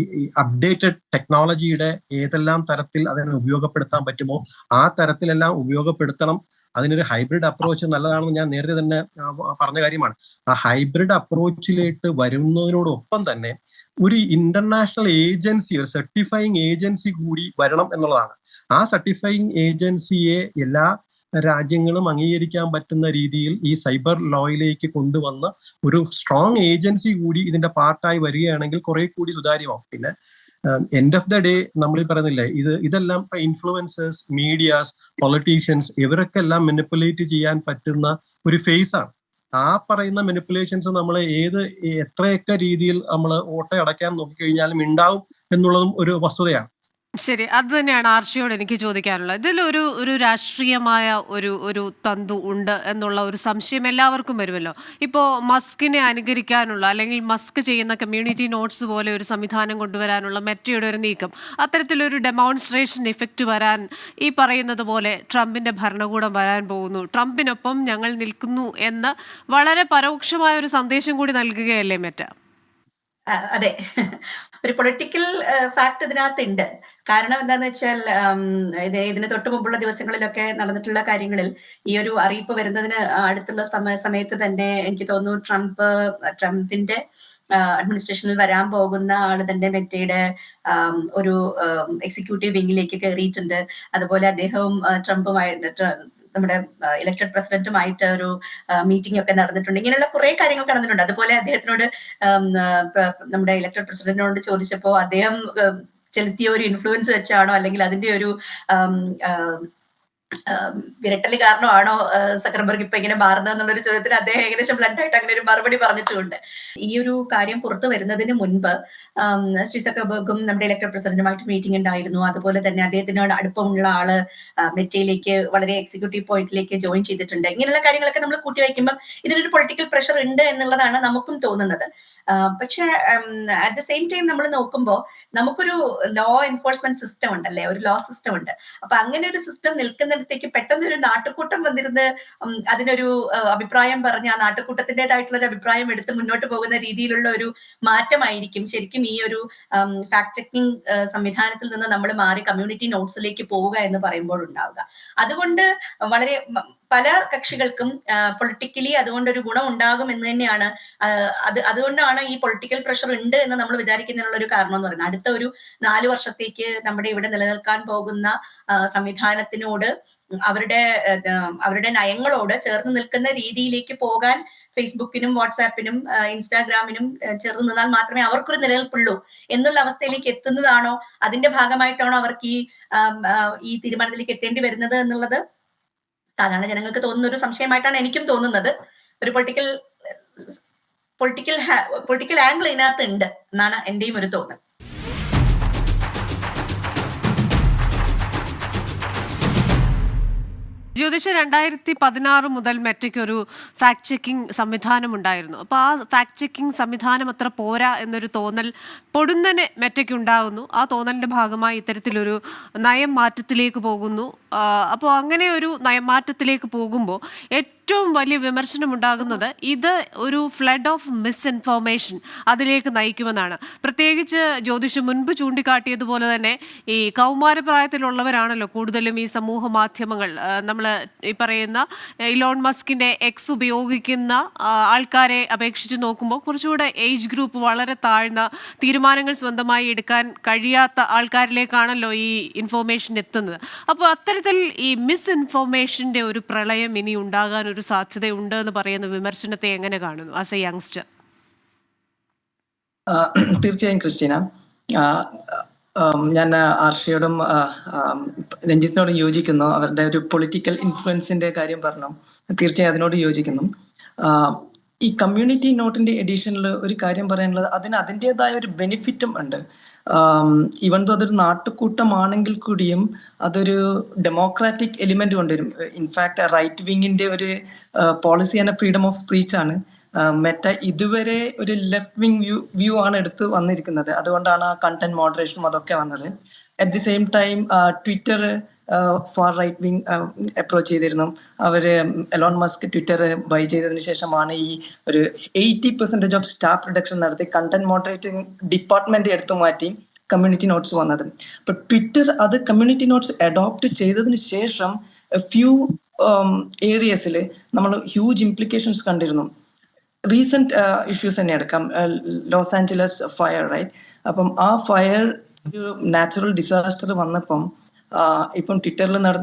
അപ്ഡേറ്റഡ് ടെക്നോളജിയുടെ ഏതെല്ലാം തരത്തിൽ അതിനെ ഉപയോഗപ്പെടുത്താൻ പറ്റുമോ ആ തരത്തിലെല്ലാം ഉപയോഗപ്പെടുത്തണം. അതിനൊരു ഹൈബ്രിഡ് അപ്രോച്ച് നല്ലതാണെന്ന് ഞാൻ നേരത്തെ തന്നെ പറഞ്ഞ കാര്യമാണ്. ആ ഹൈബ്രിഡ് അപ്രോച്ചിലേക്ക് വരുന്നതിനോടൊപ്പം തന്നെ ഒരു ഇന്റർനാഷണൽ ഏജൻസി ഒരു സർട്ടിഫൈങ് ഏജൻസി കൂടി വരണം എന്നുള്ളതാണ്. ആ സർട്ടിഫൈങ് ഏജൻസിയെ എല്ലാ രാജ്യങ്ങളും അംഗീകരിക്കാൻ പറ്റുന്ന രീതിയിൽ ഈ സൈബർ ലോയിലേക്ക് കൊണ്ടുവന്ന ഒരു സ്ട്രോങ് ഏജൻസി കൂടി ഇതിന്റെ പാർട്ടായി വരികയാണെങ്കിൽ കുറെ കൂടി സുതാര്യമാവും. പിന്നെ എൻഡ് ഓഫ് ദ ഡേ നമ്മൾ പറയുന്നില്ലേ ഇത് ഇതെല്ലാം ഇപ്പൊ ഇൻഫ്ലുവൻസേഴ്സ് മീഡിയാസ് പൊളിറ്റീഷ്യൻസ് ഇവരൊക്കെ എല്ലാം മെനിപ്പുലേറ്റ് ചെയ്യാൻ പറ്റുന്ന ഒരു ഫേസ് ആണ്. ആ പറയുന്ന മെനിപ്പുലേഷൻസ് നമ്മൾ ഏത് എത്രയൊക്കെ രീതിയിൽ നമ്മൾ ഓട്ടയടക്കാൻ നോക്കിക്കഴിഞ്ഞാലും ഉണ്ടാവും എന്നുള്ളതും ഒരു വസ്തുതയാണ്. ശരി അത് തന്നെയാണ് ആർഷിയോട് എനിക്ക് ചോദിക്കാനുള്ളത്. ഇതിലൊരു ഒരു രാഷ്ട്രീയമായ ഒരു ഒരു തന്തു ഉണ്ട് എന്നുള്ള ഒരു സംശയം എല്ലാവർക്കും വരുമല്ലോ. ഇപ്പോൾ മസ്കിനെ അനുകരിക്കാനുള്ള അല്ലെങ്കിൽ മസ്ക് ചെയ്യുന്ന കമ്മ്യൂണിറ്റി നോട്ട്സ് പോലെ ഒരു സംവിധാനം കൊണ്ടുവരാനുള്ള മെറ്റയുടെ ഒരു നീക്കം അത്തരത്തിലൊരു ഡെമോൺസ്ട്രേഷൻ ഇഫക്റ്റ് വരാൻ ഈ പറയുന്നത് പോലെ ട്രംപിന്റെ ഭരണകൂടം വരാൻ പോകുന്നു. ട്രംപിനൊപ്പം ഞങ്ങൾ നിൽക്കുന്നു എന്ന് വളരെ പരോക്ഷമായ ഒരു സന്ദേശം കൂടി നൽകുകയല്ലേ മെറ്റ? അതെ. ഒരു പൊളിറ്റിക്കൽ ഫാക്ട് ഇതിനകത്ത് ഉണ്ട് കാരണം എന്താന്ന് വെച്ചാൽ ഇത് ഇതിന് തൊട്ട് മുമ്പുള്ള ദിവസങ്ങളിലൊക്കെ നടന്നിട്ടുള്ള കാര്യങ്ങളിൽ ഈ ഒരു അറിയിപ്പ് വരുന്നതിന് അടുത്തുള്ള സമയ സമയത്ത് തന്നെ എനിക്ക് തോന്നുന്നു ട്രംപ് ട്രംപിന്റെ അഡ്മിനിസ്ട്രേഷനിൽ വരാൻ പോകുന്ന ആൾ തന്നെ മെറ്റയുടെ ഒരു എക്സിക്യൂട്ടീവ് വിങ്ങിലേക്ക് കയറിയിട്ടുണ്ട് അതുപോലെ അദ്ദേഹവും ട്രംപുമായി ട്ര- നമ്മുടെ ഇലക്ടഡ് പ്രസിഡന്റുമായിട്ട് ഒരു മീറ്റിംഗ് ഒക്കെ നടന്നിട്ടുണ്ട്. ഇങ്ങനെയുള്ള കുറെ കാര്യങ്ങൾ നടന്നിട്ടുണ്ട്. അതുപോലെ അദ്ദേഹത്തിനോട് നമ്മുടെ ഇലക്ടഡ് പ്രസിഡന്റിനോട് ചോദിച്ചപ്പോൾ അദ്ദേഹം ചെലുത്തിയ ഒരു ഇൻഫ്ലുവൻസ് വെച്ചാണോ അല്ലെങ്കിൽ അതിന്റെ ഒരു വിരട്ടൽ കാരണമാണോ സക്കർബർഗ് ഇപ്പൊ ഇങ്ങനെ എന്നുള്ളൊരു ചോദ്യത്തിന് അദ്ദേഹം ഏകദേശം ബ്ലഡ് ആയിട്ട് അങ്ങനെ ഒരു മറുപടി പറഞ്ഞിട്ടുണ്ട്. ഈ ഒരു കാര്യം പുറത്തു വരുന്നതിന് മുൻപ് ശ്രീ സക്കർബർഗും നമ്മുടെ ഇലക്ടഡ് പ്രസിഡന്റുമായിട്ട് മീറ്റിംഗ് ഉണ്ടായിരുന്നു. അതുപോലെ തന്നെ അദ്ദേഹത്തിനോട് അടുപ്പമുള്ള ആൾ മെറ്റയിലേക്ക് വളരെ എക്സിക്യൂട്ടീവ് പോയിന്റിലേക്ക് ജോയിൻ ചെയ്തിട്ടുണ്ട്. ഇങ്ങനെയുള്ള കാര്യങ്ങളൊക്കെ നമ്മൾ കൂട്ടി വയ്ക്കുമ്പോൾ ഇതിനൊരു പൊളിറ്റിക്കൽ പ്രഷർ ഉണ്ട് എന്നുള്ളതാണ് നമുക്കും തോന്നുന്നത്. പക്ഷേ അറ്റ് ദ സെയിം ടൈം നമ്മൾ നോക്കുമ്പോൾ നമുക്കൊരു ലോ എൻഫോഴ്സ്മെന്റ് സിസ്റ്റം ഉണ്ടല്ലേ? ഒരു ലോ സിസ്റ്റം ഉണ്ട്. അപ്പൊ അങ്ങനെ ഒരു സിസ്റ്റം നിൽക്കുന്നിടത്തേക്ക് പെട്ടെന്ന് ഒരു നാട്ടുകൂട്ടം വന്നിരുന്ന് അതിനൊരു അഭിപ്രായം പറഞ്ഞ് ആ നാട്ടുകൂട്ടത്തിന്റെതായിട്ടുള്ള ഒരു അഭിപ്രായം എടുത്ത് മുന്നോട്ട് പോകുന്ന രീതിയിലുള്ള ഒരു മാറ്റമായിരിക്കും. ശരിക്കും ഈ ഒരു ഫാക്ട് ചെക്കിംഗ് സംവിധാനത്തിൽ നിന്ന് നമ്മൾ മാറി കമ്മ്യൂണിറ്റി നോട്ട്സിലേക്ക് പോവുക എന്ന് പറയുമ്പോൾ ഉണ്ടാവുക അതുകൊണ്ട് വളരെ പല കക്ഷികൾക്കും പൊളിറ്റിക്കലി അതുകൊണ്ടൊരു ഗുണം ഉണ്ടാകും എന്ന് തന്നെയാണ് അത് അതുകൊണ്ടാണ് ഈ പൊളിറ്റിക്കൽ പ്രഷർ ഉണ്ട് എന്ന് നമ്മൾ വിചാരിക്കുന്നതിനുള്ള ഒരു കാരണം എന്ന് പറയുന്നത്. അടുത്ത ഒരു നാല് വർഷത്തേക്ക് നമ്മുടെ ഇവിടെ നിലനിൽക്കാൻ പോകുന്ന സംവിധാനത്തിനോട് അവരുടെ അവരുടെ നയങ്ങളോട് ചേർന്ന് നിൽക്കുന്ന രീതിയിലേക്ക് പോകാൻ ഫേസ്ബുക്കിനും വാട്സാപ്പിനും ഇൻസ്റ്റാഗ്രാമിനും ചേർന്ന് നിന്നാൽ മാത്രമേ അവർക്കൊരു നിലനിൽപ്പുള്ളൂ എന്നുള്ള അവസ്ഥയിലേക്ക് എത്തുന്നതാണോ? അതിന്റെ ഭാഗമായിട്ടാണോ അവർക്ക് ഈ ഈ തീരുമാനത്തിലേക്ക് എത്തേണ്ടി വരുന്നത് എന്നുള്ളത്? സാധാരണ ജനങ്ങൾക്ക് തോന്നുന്ന ഒരു സംശയമായിട്ടാണ് എനിക്കും തോന്നുന്നത്. ഒരു പൊളിറ്റിക്കൽ പൊളിറ്റിക്കൽ പൊളിറ്റിക്കൽ ആംഗിൾ ഇതിനകത്ത് ഉണ്ട് എന്നാണ് എന്റെയും ഒരു തോന്നൽ. ജ്യോതിഷ രണ്ടായിരത്തി പതിനാറ് മുതൽ മെറ്റയ്ക്ക് ഒരു ഫാക്ട് ചെക്കിംഗ് സംവിധാനം ഉണ്ടായിരുന്നു. അപ്പോൾ ആ ഫാക്ട് ചെക്കിംഗ് സംവിധാനം അത്ര പോരാ എന്നൊരു തോന്നൽ പൊടുന്നനെ മെറ്റയ്ക്കുണ്ടാകുന്നു ആ തോന്നലിന്റെ ഭാഗമായി ഇത്തരത്തിലൊരു നയം മാറ്റത്തിലേക്ക് പോകുന്നു അപ്പോൾ അങ്ങനെ ഒരു നയം മാറ്റത്തിലേക്ക് പോകുമ്പോൾ ഏറ്റവും വലിയ വിമർശനം ഉണ്ടാകുന്നത് ഇത് ഒരു ഫ്ലഡ് ഓഫ് മിസ്ഇൻഫോർമേഷൻ അതിലേക്ക് നയിക്കുമെന്നാണ്. പ്രത്യേകിച്ച് ജ്യോതിഷ് മുൻപ് ചൂണ്ടിക്കാട്ടിയതുപോലെ തന്നെ ഈ കൗമാരപ്രായത്തിലുള്ളവരാണല്ലോ കൂടുതലും ഈ സമൂഹ മാധ്യമങ്ങൾ. നമ്മൾ ഈ പറയുന്ന ഇലോൺ മസ്കിന്റെ എക്സ് ഉപയോഗിക്കുന്ന ആൾക്കാരെ അപേക്ഷിച്ച് നോക്കുമ്പോൾ കുറച്ചുകൂടെ ഏജ് ഗ്രൂപ്പ് വളരെ താഴ്ന്ന തീരുമാനങ്ങൾ സ്വന്തമായി എടുക്കാൻ കഴിയാത്ത ആൾക്കാരിലേക്കാണല്ലോ ഈ ഇൻഫോർമേഷൻ എത്തുന്നത്. അപ്പോൾ അത്തരത്തിൽ ഈ മിസ് ഇൻഫോർമേഷന്റെ ഒരു പ്രളയം ഇനി ഉണ്ടാകാൻ ഒരു സാധ്യതയുണ്ട് എന്ന് പറയുന്ന വിമർശനത്തെ എങ്ങനെ കാണുന്നു? ആസ് എ യങ്സ്റ്റർ തീർച്ചയായും ക്രിസ്റ്റീന. ഞാൻ ആർഷയോടും രഞ്ജിത്തിനോടും യോജിക്കുന്നു. അവരുടെ ഒരു പൊളിറ്റിക്കൽ ഇൻഫ്ലുവൻസിന്റെ കാര്യം പറഞ്ഞു. തീർച്ചയായും അതിനോട് യോജിക്കുന്നു. ഈ കമ്മ്യൂണിറ്റി നോട്ടിന്റെ എഡിഷനിൽ ഒരു കാര്യം പറയാനുള്ളത്. അതിന് അതിന്റെതായ ഒരു ബെനിഫിറ്റും ഉണ്ട്. ഈവൻ ദോ അതൊരു നാട്ടുകൂട്ടമാണെങ്കിൽ കൂടിയും അതൊരു ഡെമോക്രാറ്റിക് എലിമെന്റ് കൊണ്ടുവരും ഇൻഫാക്ട് റൈറ്റ് വിങ്ങിന്റെ ഒരു പോളിസി ആണ് ഫ്രീഡം ഓഫ് സ്പീച്ച് ആണ്. മെറ്റ ഇതുവരെ ഒരു ലെഫ്റ്റ് വിങ് വ്യൂ വ്യൂ ആണ് എടുത്ത് വന്നിരിക്കുന്നത്. അതുകൊണ്ടാണ് ആ കണ്ടന്റ് മോഡറേഷനും അതൊക്കെ വന്നത്. At the same time Twitter far right wing approach ചെയ്തിരുന്നു. അവർ എലോൺ മസ്ക് ട്വിറ്റർ ബൈ ചെയ്തതിന് ശേഷമാണ് ഈ ഒരു eighty percentage of staff reduction നടത്തി കണ്ടന്റ് മോഡറേറ്റിംഗ് ഡിപ്പാർട്ട്മെന്റ് എടുത്തു മാറ്റി കമ്മ്യൂണിറ്റി നോട്ട്സ് വന്നത്. അപ്പൊ ട്വിറ്റർ അത് കമ്മ്യൂണിറ്റി നോട്ട്സ് അഡോപ്റ്റ് ചെയ്തതിന് ശേഷം ഫ്യൂ ഏരിയസിൽ നമ്മൾ ഹ്യൂജ് ഇംപ്ലിക്കേഷൻസ് കണ്ടിരുന്നു. റീസെന്റ് ഇഷ്യൂസ് തന്നെ എടുക്കാം. ലോസ് ആഞ്ചലസ് ഫയർ റൈറ്റ് അപ്പം ആ ഫയർ ഒരു നാച്ചുറൽ ഡിസാസ്റ്റർ വന്നപ്പം ഇപ്പം ട്വിറ്ററിൽ നട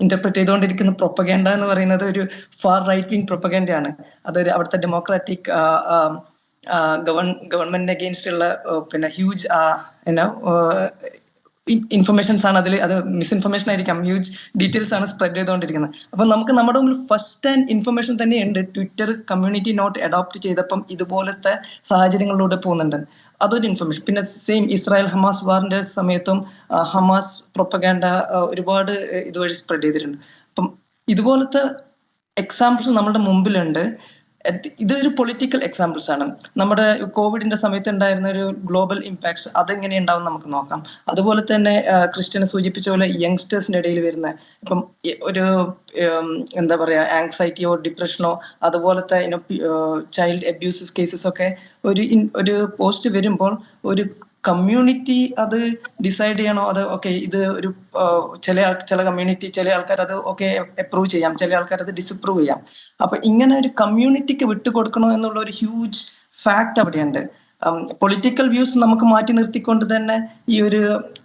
ഇന്റർപ്രറ്റ് ചെയ്തുകൊണ്ടിരിക്കുന്ന പ്രൊപ്പഗേണ്ട എന്ന് പറയുന്നത് ഒരു ഫാർ റൈറ്റ് വിങ് പ്രൊപ്പഗേണ്ടയാണ് അതൊരു അവിടുത്തെ ഡെമോക്രാറ്റിക് ഗവൺ ഗവൺമെന്റിന് അഗെയിൻസ്റ്റ് ഉള്ള പിന്നെ ഹ്യൂജ് എന്നാ ഇൻഫർമേഷൻസ് ആണ് അതിൽ അത് മിസ്ഇൻഫർമേഷൻ ആയിരിക്കാം. ഹ്യൂജ് ഡീറ്റെയിൽസ് ആണ് സ്പ്രെഡ് ചെയ്തുകൊണ്ടിരിക്കുന്നത് അപ്പൊ നമുക്ക് നമ്മുടെ മുമ്പിൽ ഫസ്റ്റ് ആൻഡ് ഇൻഫർമേഷൻ തന്നെയുണ്ട്. ട്വിറ്റർ കമ്മ്യൂണിറ്റി നോട്ട് അഡോപ്റ്റ് ചെയ്തപ്പം ഇതുപോലത്തെ സാഹചര്യങ്ങളിലൂടെ പോകുന്നുണ്ട്. അതൊരു ഇൻഫർമേഷൻ പിന്നെ സെയിം ഇസ്രായേൽ ഹമാസ് വാറിന്റെ സമയത്തും ഹമാസ് പ്രൊപ്പഗാൻഡ ഒരുപാട് ഇതുവഴി സ്പ്രെഡ് ചെയ്തിട്ടുണ്ട്. അപ്പം ഇതുപോലത്തെ എക്സാമ്പിൾസ് നമ്മുടെ മുമ്പിലുണ്ട്. ഇതൊരു പൊളിറ്റിക്കൽ എക്സാമ്പിൾസ് ആണ്. നമ്മുടെ കോവിഡിന്റെ സമയത്ത് ഉണ്ടായിരുന്ന ഒരു ഗ്ലോബൽ ഇമ്പാക്ട്സ് അതെങ്ങനെ ഉണ്ടാവും നമുക്ക് നോക്കാം. അതുപോലെ തന്നെ ക്രിസ്ത്യനെ സൂചിപ്പിച്ച പോലെ യങ്സ്റ്റേഴ്സിന്റെ ഇടയിൽ വരുന്ന ഇപ്പം ഒരു എന്താ പറയാ ആങ്സൈറ്റിയോ ഡിപ്രഷനോ അതുപോലത്തെ ചൈൽഡ് അബ്യൂസസ് കേസസ് ഒക്കെ ഒരു ഒരു പോസ്റ്റ് വരുമ്പോൾ ഒരു കമ്മ്യൂണിറ്റി അത് ഡിസൈഡ് ചെയ്യണോ? അത് ഓക്കെ ഇത് ഒരു ചില ചില കമ്മ്യൂണിറ്റി ചില ആൾക്കാർ അത് ഓക്കെ അപ്രൂവ് ചെയ്യാം. ചില ആൾക്കാർ അത് ഡിസപ്രൂവ് ചെയ്യാം. അപ്പൊ ഇങ്ങനെ ഒരു കമ്മ്യൂണിറ്റിക്ക് വിട്ടുകൊടുക്കണോ എന്നുള്ള ഒരു ഹ്യൂജ് ഫാക്ട് അവിടെയുണ്ട്. പൊളിറ്റിക്കൽ വ്യൂസ് നമുക്ക് മാറ്റി നിർത്തിക്കൊണ്ട് തന്നെ ഈ ഒരു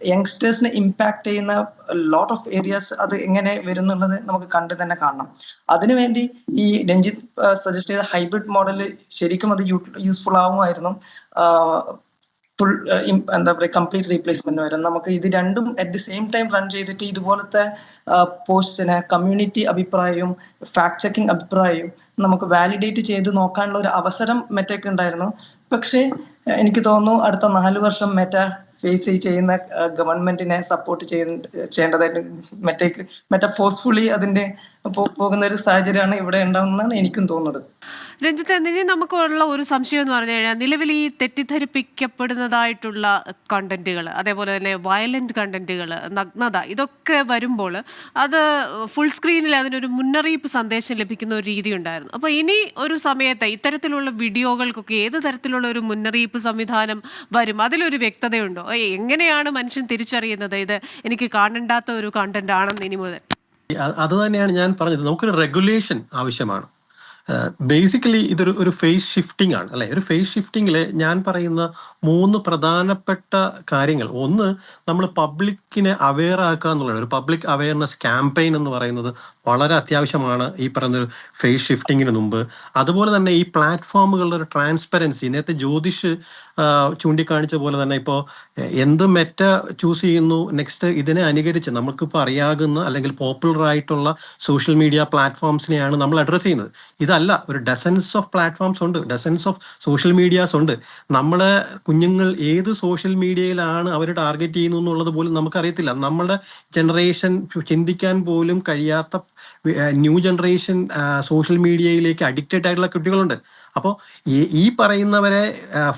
യങ്സ്റ്റേഴ്സിനെ ഇമ്പാക്ട് ചെയ്യുന്ന ലോട്ട് ഓഫ് ഏരിയാസ് അത് എങ്ങനെ വരുന്നുള്ളത് നമുക്ക് കണ്ടു തന്നെ കാണണം. അതിനുവേണ്ടി ഈ രഞ്ജിത്ത് സജസ്റ്റ് ചെയ്ത ഹൈബ്രിഡ് മോഡൽ ശരിക്കും അത് യൂസ്ഫുൾ ആവുമായിരുന്നു. ഫുൾ എന്താ പറയുക കംപ്ലീറ്റ് റീപ്ലേസ്മെന്റ് വരും. നമുക്ക് ഇത് രണ്ടും at the same time run ചെയ്തിട്ട് ഇതുപോലത്തെ പോസ്റ്റിനെ കമ്മ്യൂണിറ്റി അഭിപ്രായവും ഫാക്ട് ചെക്കിംഗ് അഭിപ്രായവും നമുക്ക് വാലിഡേറ്റ് ചെയ്ത് നോക്കാനുള്ള ഒരു അവസരം മെറ്റയ്ക്ക് ഉണ്ടായിരുന്നു. പക്ഷേ എനിക്ക് തോന്നുന്നു അടുത്ത നാല് വർഷം മെറ്റ ഫേസ് ചെയ്യുന്ന ഗവൺമെന്റിനെ സപ്പോർട്ട് ചെയ്യേണ്ടതായിട്ട് മെറ്റയ്ക്ക് മെറ്റ ഫോഴ്സ്ഫുള്ളി അതിന്റെ പോകുന്ന ഒരു സാഹചര്യമാണ് ഇവിടെ ഉണ്ടാവുന്നതാണ് എനിക്കും തോന്നുന്നത്. രഞ്ജിത്ത് ഇനി നമുക്കുള്ള ഒരു സംശയം എന്ന് പറഞ്ഞു കഴിഞ്ഞാൽ നിലവിൽ ഈ തെറ്റിദ്ധരിപ്പിക്കപ്പെടുന്നതായിട്ടുള്ള കണ്ടന്റുകൾ അതേപോലെ തന്നെ വയലന്റ് കണ്ടന്റുകൾ നഗ്നത ഇതൊക്കെ വരുമ്പോൾ അത് ഫുൾ സ്ക്രീനിൽ അതിനൊരു മുന്നറിയിപ്പ് സന്ദേശം ലഭിക്കുന്ന ഒരു രീതി ഉണ്ടായിരുന്നു. അപ്പോൾ ഇനി ഒരു സമയത്ത് ഇത്തരത്തിലുള്ള വീഡിയോകൾക്കൊക്കെ ഏത് തരത്തിലുള്ള ഒരു മുന്നറിയിപ്പ് സംവിധാനം വരും? അതിലൊരു വ്യക്തതയുണ്ടോ? എങ്ങനെയാണ് മനുഷ്യൻ തിരിച്ചറിയുന്നത്? ഇത് എനിക്ക് കാണണ്ടാത്ത ഒരു കണ്ടന്റ് ആണെന്ന് ഇനി മുതൽ. അത് തന്നെയാണ് ഞാൻ പറഞ്ഞത്. നമുക്കൊരു റെഗുലേഷൻ ആവശ്യമാണ്. ബേസിക്കലി ഇതൊരു ഒരു ഫേസ് ഷിഫ്റ്റിംഗ് ആണ്. അല്ലെ? ഒരു ഫേസ് ഷിഫ്റ്റിംഗിൽ ഞാൻ പറയുന്ന മൂന്ന് പ്രധാനപ്പെട്ട കാര്യങ്ങൾ. ഒന്ന് നമ്മൾ പബ്ലിക്കിനെ അവെയർ ആക്കുക എന്നുള്ളത് ഒരു പബ്ലിക് അവെയർനെസ് ക്യാമ്പയിൻ എന്ന് പറയുന്നത് വളരെ അത്യാവശ്യമാണ് ഈ ഒരു ഫേസ് ഷിഫ്റ്റിങ്ങിന് മുമ്പ്. അതുപോലെ തന്നെ ഈ പ്ലാറ്റ്ഫോമുകളുടെ ഒരു ട്രാൻസ്പെറൻസി നേരത്തെ ജ്യോതിഷ് ചൂണ്ടിക്കാണിച്ച പോലെ തന്നെ ഇപ്പോൾ എന്ത് മെറ്റ ചൂസ് ചെയ്യുന്നു നെക്സ്റ്റ് ഇതിനെ അനുകരിച്ച് നമുക്കിപ്പോൾ അറിയാകുന്ന അല്ലെങ്കിൽ പോപ്പുലർ ആയിട്ടുള്ള സോഷ്യൽ മീഡിയ പ്ലാറ്റ്ഫോംസിനെയാണ് നമ്മൾ അഡ്രസ്സ് ചെയ്യുന്നത്. ഇതല്ല ഒരു ഡസൻസ് ഓഫ് പ്ലാറ്റ്ഫോംസ് ഉണ്ട് ഡസൻസ് ഓഫ് സോഷ്യൽ മീഡിയാസ് ഉണ്ട്. നമ്മളെ കുഞ്ഞുങ്ങൾ ഏത് സോഷ്യൽ മീഡിയയിലാണ് അവർ ടാർഗറ്റ് ചെയ്യുന്നു എന്നുള്ളത് പോലും നമുക്കറിയത്തില്ല. നമ്മുടെ ജനറേഷൻ ചിന്തിക്കാൻ പോലും കഴിയാത്ത ന്യൂ ജനറേഷൻ സോഷ്യൽ മീഡിയയിലേക്ക് അഡിക്റ്റഡ് ആയിട്ടുള്ള കുട്ടികളുണ്ട്. അപ്പോൾ ഈ പറയുന്നവരെ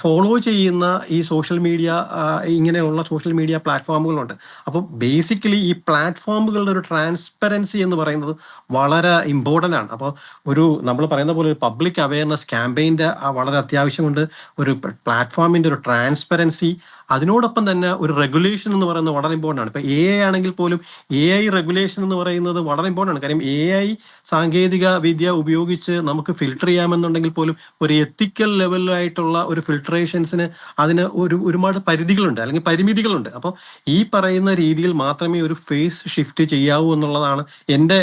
ഫോളോ ചെയ്യുന്ന ഈ സോഷ്യൽ മീഡിയ ഇങ്ങനെയുള്ള സോഷ്യൽ മീഡിയ പ്ലാറ്റ്ഫോമുകളുണ്ട്. അപ്പോൾ ബേസിക്കലി ഈ പ്ലാറ്റ്ഫോമുകളുടെ ഒരു ട്രാൻസ്പെറൻസി എന്ന് പറയുന്നത് വളരെ ഇമ്പോർട്ടന്റ് ആണ്. അപ്പോൾ ഒരു നമ്മൾ പറയുന്ന പോലെ പബ്ലിക് അവയർനെസ് ക്യാമ്പയിന്റെ വളരെ അത്യാവശ്യമുണ്ട്. ഒരു പ്ലാറ്റ്ഫോമിന്റെ ഒരു ട്രാൻസ്പെറൻസി അതിനോടൊപ്പം തന്നെ ഒരു റെഗുലേഷൻ എന്ന് പറയുന്നത് വളരെ ഇമ്പോർട്ടന്റ് ആണ്. ഇപ്പൊ എ ഐ ആണെങ്കിൽ പോലും എ ഐ റെഗുലേഷൻ എന്ന് പറയുന്നത് വളരെ ഇമ്പോർട്ടന്റ് ആണ്. കാര്യം എ ഐ സാങ്കേതിക വിദ്യ ഉപയോഗിച്ച് നമുക്ക് ഫിൽട്ടർ ചെയ്യാമെന്നുണ്ടെങ്കിൽ പോലും ഒരു എത്തിക്കൽ ലെവലിലായിട്ടുള്ള ഒരു ഫിൽട്രേഷൻസിന് അതിന് ഒരു ഒരുപാട് പരിധികളുണ്ട്. അല്ലെങ്കിൽ പരിമിതികളുണ്ട്. അപ്പോൾ ഈ പറയുന്ന രീതിയിൽ മാത്രമേ ഒരു ഫേസ് ഷിഫ്റ്റ് ചെയ്യാവൂ എന്നുള്ളതാണ് എന്റെ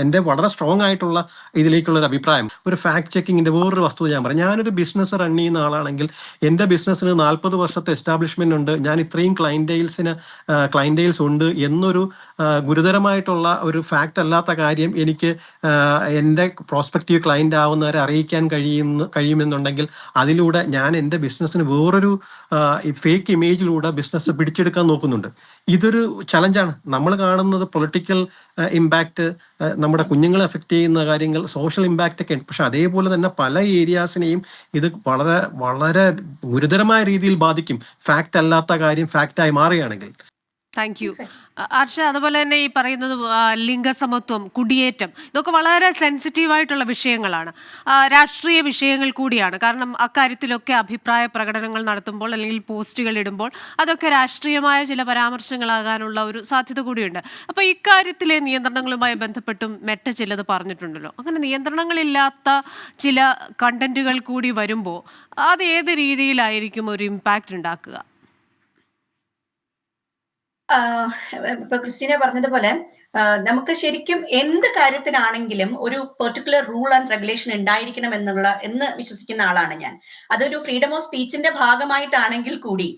എന്റെ വളരെ സ്ട്രോങ് ആയിട്ടുള്ള ഇതിലേക്കുള്ള ഒരു അഭിപ്രായം. ഒരു ഫാക്ട് ചെക്കിങ്ങിന്റെ വേറൊരു വസ്തുത ഞാൻ പറയാം. ഞാനൊരു ബിസിനസ് റൺ ചെയ്യുന്ന ആളാണെങ്കിൽ എന്റെ ബിസിനസ്സിന് നാൽപ്പത് വർഷത്തെ എസ്റ്റാബ്ലിഷ്മെന്റ് ഉണ്ട്. ഞാൻ ഇത്രയും ക്ലൈന്റെയിൽസിന് ക്ലൈന്റെയിൽസ് ഉണ്ട് എന്നൊരു ഗുരുതരമായിട്ടുള്ള ഒരു ഫാക്റ്റ് അല്ലാത്ത കാര്യം എനിക്ക് എന്റെ പ്രോസ്പെക്റ്റീവ് ക്ലൈന്റ് ആവുന്നവരെ അറിയിക്കാൻ കഴിയുന്ന കഴിയുമെന്നുണ്ടെങ്കിൽ അതിലൂടെ ഞാൻ എന്റെ ബിസിനസ്സിന് വേറൊരു ഫേക്ക് ഇമേജിലൂടെ ബിസിനസ് പിടിച്ചെടുക്കാൻ നോക്കുന്നുണ്ട്. ഇതൊരു ചലഞ്ചാണ് നമ്മൾ കാണുന്നത് പൊളിറ്റിക്കൽ ഇമ്പാക്റ്റ് നമ്മുടെ കുഞ്ഞുങ്ങളെ എഫക്റ്റ് ചെയ്യുന്ന കാര്യങ്ങൾ സോഷ്യൽ ഇമ്പാക്റ്റ് ഒക്കെ ഉണ്ട്. പക്ഷെ അതേപോലെ തന്നെ പല ഏരിയാസിനെയും ഇത് വളരെ വളരെ ഗുരുതരമായ രീതിയിൽ ബാധിക്കും. ഫാക്റ്റ് അല്ലാത്ത കാര്യം ഫാക്റ്റായി മാറുകയാണെങ്കിൽ. താങ്ക് യു ഹർഷ അതുപോലെ തന്നെ ഈ പറയുന്നത് ലിംഗസമത്വം കുടിയേറ്റം ഇതൊക്കെ വളരെ സെൻസിറ്റീവ് ആയിട്ടുള്ള വിഷയങ്ങളാണ്. രാഷ്ട്രീയ വിഷയങ്ങൾ കൂടിയാണ്. കാരണം അക്കാര്യത്തിലൊക്കെ അഭിപ്രായ പ്രകടനങ്ങൾ നടത്തുമ്പോൾ അല്ലെങ്കിൽ പോസ്റ്റുകൾ ഇടുമ്പോൾ അതൊക്കെ രാഷ്ട്രീയമായ ചില പരാമർശങ്ങളാകാനുള്ള ഒരു സാധ്യത കൂടിയുണ്ട്. അപ്പോൾ ഇക്കാര്യത്തിലെ നിയന്ത്രണങ്ങളുമായി ബന്ധപ്പെട്ടും മെറ്റ ചിലത് പറഞ്ഞിട്ടുണ്ടല്ലോ. അങ്ങനെ നിയന്ത്രണങ്ങളില്ലാത്ത ചില കണ്ടന്റുകൾ കൂടി വരുമ്പോൾ അത് ഏത് രീതിയിലായിരിക്കും ഒരു ഇമ്പാക്റ്റ് ഉണ്ടാക്കുക? ഇപ്പൊ ക്രിസ്റ്റീന പറഞ്ഞതുപോലെ നമുക്ക് ശരിക്കും എന്ത് കാര്യത്തിനാണെങ്കിലും ഒരു പെർട്ടിക്കുലർ റൂൾ ആൻഡ് റെഗുലേഷൻ ഉണ്ടായിരിക്കണം എന്നുള്ള എന്ന് വിശ്വസിക്കുന്ന ആളാണ് ഞാൻ. അതൊരു ഫ്രീഡം ഓഫ് സ്പീച്ചിന്റെ ഭാഗമായിട്ടാണെങ്കിൽ കൂടി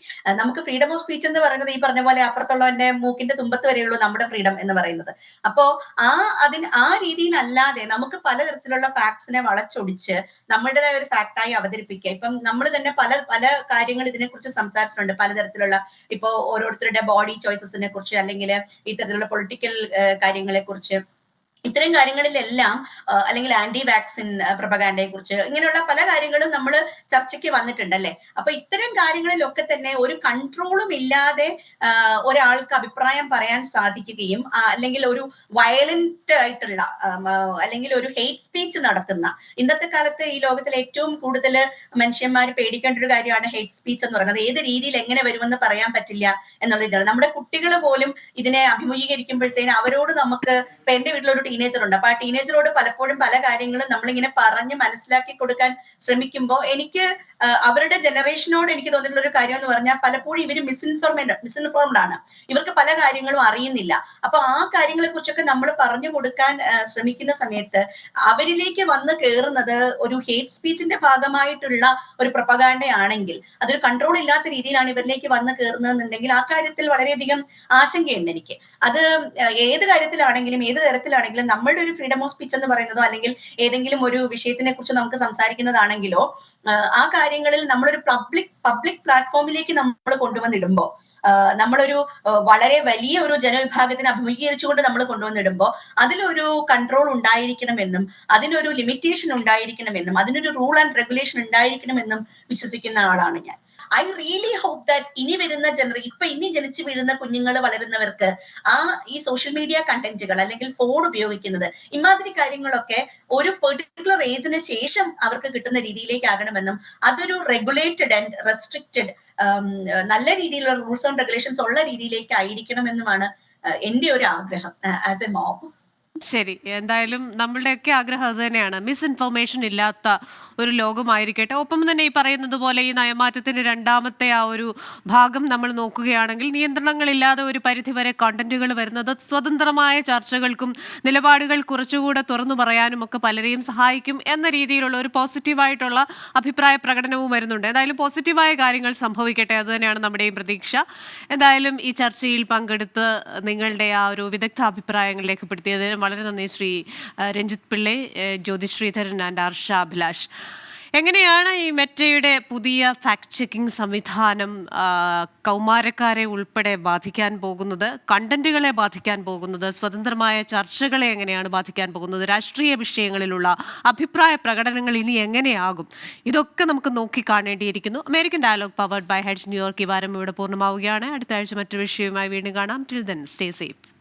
നമുക്ക് ഫ്രീഡം ഓഫ് സ്പീച്ച് എന്ന് പറയുന്നത് ഈ പറഞ്ഞ പോലെ അപ്പുറത്തുള്ള അപ്പുറത്തുള്ളവന്റെ മൂക്കിന്റെ തുമ്പത്ത് വരെയുള്ളൂ നമ്മുടെ ഫ്രീഡം എന്ന് പറയുന്നത്. അപ്പോ ആ അതിന് ആ രീതിയിലല്ലാതെ നമുക്ക് പലതരത്തിലുള്ള ഫാക്ട്സിനെ വളച്ചൊടിച്ച് നമ്മളുടേതായ ഒരു ഫാക്ടായി അവതരിപ്പിക്കുക. ഇപ്പം നമ്മൾ തന്നെ പല പല കാര്യങ്ങൾ ഇതിനെക്കുറിച്ച് സംസാരിച്ചിട്ടുണ്ട്. പലതരത്തിലുള്ള ഇപ്പോൾ ഓരോരുത്തരുടെ ബോഡി ചോയ്സസിനെ കുറിച്ച് അല്ലെങ്കിൽ ഇത്തരത്തിലുള്ള പൊളിറ്റിക്കൽ കാര്യങ്ങളെ കുറിച്ച് ഇത്തരം കാര്യങ്ങളിലെല്ലാം അല്ലെങ്കിൽ ആന്റി വാക്സിൻ പ്രൊപ്പഗാൻഡയെ കുറിച്ച് ഇങ്ങനെയുള്ള പല കാര്യങ്ങളും നമ്മൾ ചർച്ചയ്ക്ക് വന്നിട്ടുണ്ട് അല്ലെ അപ്പൊ ഇത്തരം കാര്യങ്ങളിലൊക്കെ തന്നെ ഒരു കൺട്രോളും ഇല്ലാതെ ഒരാൾക്ക് അഭിപ്രായം പറയാൻ സാധിക്കുകയും അല്ലെങ്കിൽ ഒരു വയലന്റ് ആയിട്ടുള്ള അല്ലെങ്കിൽ ഒരു ഹെയ്റ്റ് സ്പീച്ച് നടത്തുന്ന. ഇന്നത്തെ കാലത്ത് ഈ ലോകത്തിൽ ഏറ്റവും കൂടുതൽ മനുഷ്യന്മാർ പേടിക്കേണ്ട ഒരു കാര്യമാണ് ഹെയ്റ്റ് സ്പീച്ച് എന്ന് പറയുന്നത്. ഏത് രീതിയിൽ എങ്ങനെ വരുമെന്ന് പറയാൻ പറ്റില്ല എന്നുള്ള ഇതാണ്. നമ്മുടെ കുട്ടികൾ പോലും ഇതിനെ അഭിമുഖീകരിക്കുമ്പോഴത്തേന് അവരോട് നമുക്ക് ഇപ്പൊ എന്റെ വീട്ടിലൊരു ടീനേജർ ഉണ്ട്. അപ്പൊ ആ ടീനേജറോട് പലപ്പോഴും പല കാര്യങ്ങളും നമ്മളിങ്ങനെ പറഞ്ഞ് മനസ്സിലാക്കി കൊടുക്കാൻ ശ്രമിക്കുമ്പോൾ എനിക്ക് അവരുടെ ജനറേഷനോട് എനിക്ക് തോന്നിയിട്ടുള്ള ഒരു കാര്യം എന്ന് പറഞ്ഞാൽ പലപ്പോഴും ഇവർ മിസ്ഇൻഫോർമേഡ് മിസ്ഇൻഫോർമഡ് ആണ്. ഇവർക്ക് പല കാര്യങ്ങളും അറിയുന്നില്ല. അപ്പൊ ആ കാര്യങ്ങളെ കുറിച്ചൊക്കെ നമ്മൾ പറഞ്ഞു കൊടുക്കാൻ ശ്രമിക്കുന്ന സമയത്ത് അവരിലേക്ക് വന്ന് കയറുന്നത് ഒരു ഹേറ്റ് സ്പീച്ചിന്റെ ഭാഗമായിട്ടുള്ള ഒരു പ്രൊപ്പഗാൻഡയാണെങ്കിൽ അതൊരു കൺട്രോൾ ഇല്ലാത്ത രീതിയിലാണ് ഇവരിലേക്ക് വന്ന് കയറുന്നതെന്നുണ്ടെങ്കിൽ ആ കാര്യത്തിൽ വളരെയധികം ആശങ്കയുണ്ട് എനിക്ക്. അത് ഏത് കാര്യത്തിലാണെങ്കിലും ഏത് തരത്തിലാണെങ്കിലും നമ്മളുടെ ഒരു ഫ്രീഡം ഓഫ് സ്പീച്ച് എന്ന് പറയുന്നതോ അല്ലെങ്കിൽ ഏതെങ്കിലും ഒരു വിഷയത്തിനെ കുറിച്ച് നമുക്ക് സംസാരിക്കുന്നതാണെങ്കിലോ ആ കാര്യങ്ങളിൽ നമ്മളൊരു പബ്ലിക് പബ്ലിക് പ്ലാറ്റ്ഫോമിലേക്ക് നമ്മൾ കൊണ്ടുവന്നിടുമ്പോൾ നമ്മളൊരു വളരെ വലിയ ഒരു ജനവിഭാഗത്തിന് അഭിമുഖീകരിച്ചുകൊണ്ട് നമ്മൾ കൊണ്ടുവന്നിടുമ്പോൾ അതിലൊരു കൺട്രോൾ ഉണ്ടായിരിക്കണമെന്നും അതിനൊരു ലിമിറ്റേഷൻ ഉണ്ടായിരിക്കണമെന്നും അതിനൊരു റൂൾ ആൻഡ് റെഗുലേഷൻ ഉണ്ടായിരിക്കണമെന്നും വിശ്വസിക്കുന്ന ആളാണ് ഞാൻ. ഐ റിയലി ഹോപ്പ് ദാറ്റ് ഇനി വരുന്ന ജനറ ഇപ്പൊ ഇനി ജനിച്ചു വീഴുന്ന കുഞ്ഞുങ്ങൾ വളരുന്നവർക്ക് ആ ഈ സോഷ്യൽ മീഡിയ കണ്ടന്റുകൾ അല്ലെങ്കിൽ ഫോൺ ഉപയോഗിക്കുന്നത് ഇമാതിരി കാര്യങ്ങളൊക്കെ ഒരു പെർട്ടിക്കുലർ ഏജിന് ശേഷം അവർക്ക് കിട്ടുന്ന രീതിയിലേക്ക് ആകണമെന്നും അതൊരു റെഗുലേറ്റഡ് ആൻഡ് റെസ്ട്രിക്റ്റഡ് നല്ല രീതിയിലുള്ള റൂൾസ് ആൻഡ് റെഗുലേഷൻസ് ഉള്ള രീതിയിലേക്ക് ആയിരിക്കണമെന്നുമാണ് എന്റെ ഒരു ആഗ്രഹം ആസ് എ മോം ശരി. എന്തായാലും നമ്മളുടെയൊക്കെ ആഗ്രഹം അത് തന്നെയാണ്. മിസ്ഇൻഫർമേഷൻ ഇല്ലാത്ത ഒരു ലോകമായിരിക്കട്ടെ. ഒപ്പം തന്നെ ഈ പറയുന്നത് പോലെ ഈ നയമാറ്റത്തിന്റെ രണ്ടാമത്തെ ആ ഒരു ഭാഗം നമ്മൾ നോക്കുകയാണെങ്കിൽ നിയന്ത്രണങ്ങളില്ലാതെ ഒരു പരിധി വരെ കണ്ടന്റുകൾ വരുന്നത് സ്വതന്ത്രമായ ചർച്ചകൾക്കും നിലപാടുകൾ കുറച്ചുകൂടെ തുറന്നു പറയാനും ഒക്കെ പലരെയും സഹായിക്കും എന്ന രീതിയിലുള്ള ഒരു പോസിറ്റീവായിട്ടുള്ള അഭിപ്രായ പ്രകടനവും വരുന്നുണ്ട്. എന്തായാലും പോസിറ്റീവായ കാര്യങ്ങൾ സംഭവിക്കട്ടെ അത് തന്നെയാണ് നമ്മുടെയും പ്രതീക്ഷ. എന്തായാലും ഈ ചർച്ചയിൽ പങ്കെടുത്ത് നിങ്ങളുടെ ആ ഒരു വിദഗ്ധ അഭിപ്രായങ്ങൾ രേഖപ്പെടുത്തിയതിന് വളരെ നന്ദി ശ്രീ രഞ്ജിത് പിള്ളെ ജ്യോതിഷ് ജ്യോതി ശ്രീധരൻ ആൻഡ് ഹർഷ അഭിലാഷ്. എങ്ങനെയാണ് ഈ മെറ്റയുടെ പുതിയ ഫാക്ട് ചെക്കിംഗ് സംവിധാനം കൗമാരക്കാരെ ഉൾപ്പെടെ ബാധിക്കാൻ പോകുന്നത് കണ്ടന്റുകളെ ബാധിക്കാൻ പോകുന്നത് സ്വതന്ത്രമായ ചർച്ചകളെ എങ്ങനെയാണ് ബാധിക്കാൻ പോകുന്നത് രാഷ്ട്രീയ വിഷയങ്ങളിലുള്ള അഭിപ്രായ പ്രകടനങ്ങൾ ഇനി എങ്ങനെയാകും? ഇതൊക്കെ നമുക്ക് നോക്കി കാണേണ്ടിയിരിക്കുന്നു. American dialogue powered by heads New York ഈ വാരം ഇവിടെ പൂർണമാവുകയാണ്. അടുത്ത ആഴ്ച മറ്റൊരു വിഷയവുമായി വീണ്ടും കാണാം. Till then stay safe